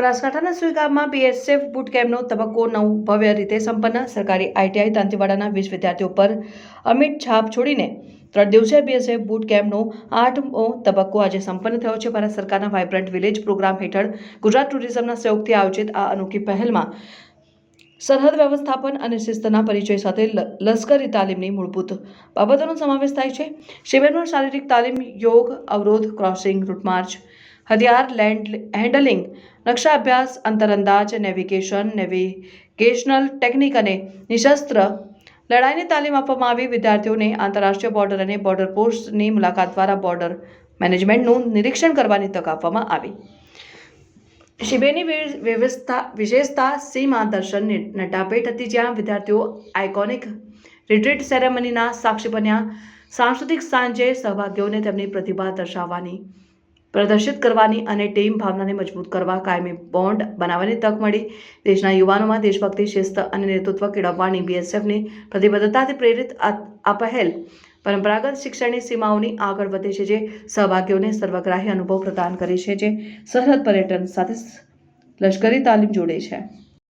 બનાસકાંઠાના સુઈગામમાં BSF boot કેમ્પનો તબક્કો નવ ભવ્ય રીતે સંપન્ન સરકારી આઈટીઆઈ દાંતીવાડાના વીસ વિદ્યાર્થીઓ પર અમિત છાપ છોડીને ત્રણ દિવસીય બીએસએફ બુટ કેમ્પનો આઠમો તબક્કો આજે સંપન્ન થયો છે. ભારત સરકારના વાઇબ્રન્ટ વિલેજ પ્રોગ્રામ હેઠળ ગુજરાત ટુરિઝમના સહયોગથી આયોજિત આ અનોખી પહેલમાં સરહદ વ્યવસ્થાપન અને શિસ્તના પરિચય સાથે લશ્કરી તાલીમની મૂળભૂત બાબતોનો સમાવેશ થાય છે. શિબિરમાં શારીરિક તાલીમ, યોગ, અવરોધ ક્રોસિંગ રૂટ માર્ચ હથિયાર લેન્ડ હેન્ડલિંગ, નકશા અભ્યાસ, અંતરઅંદાજ, નેવિગેશન, નેવિગેશનલ ટેકનિક અને નિશસ્ત્ર લડાઈની તાલીમ આપવામાં આવી. વિદ્યાર્થીઓને આંતરરાષ્ટ્રીય બોર્ડર અને બોર્ડર પોસ્ટની મુલાકાત દ્વારા બોર્ડર મેનેજમેન્ટનું નિરીક્ષણ કરવાની તક આપવામાં આવી. શિબેની વ્યવસ્થા વિશેષતા સીમા દર્શન નટાપેટ હતી જ્યાં વિદ્યાર્થીઓ આઇકોનિક રિટ્રીટ સેરેમનીના સાક્ષી બન્યા. સાંસ્કૃતિક સાંજે સહભાગીઓને તેમની પ્રતિભા દર્શાવવાની પ્રદર્શિત કરવાની અને ટીમ ભાવનાને મજબૂત કરવા કાયમી બોન્ડ બનાવવાની તક મળી. દેશના યુવાનોમાં દેશભક્તિ, શિસ્ત અને નેતૃત્વ કેળવવાની બીએસએફની પ્રતિબદ્ધતાથી પ્રેરિત આ પહેલ પરંપરાગત શિક્ષણની સીમાઓની આગળ વધે છે જે સહભાગીઓને સર્વગ્રાહી અનુભવ પ્રદાન કરે છે, જે સરહદ પર્યટન સાથે લશ્કરી તાલીમ જોડે છે.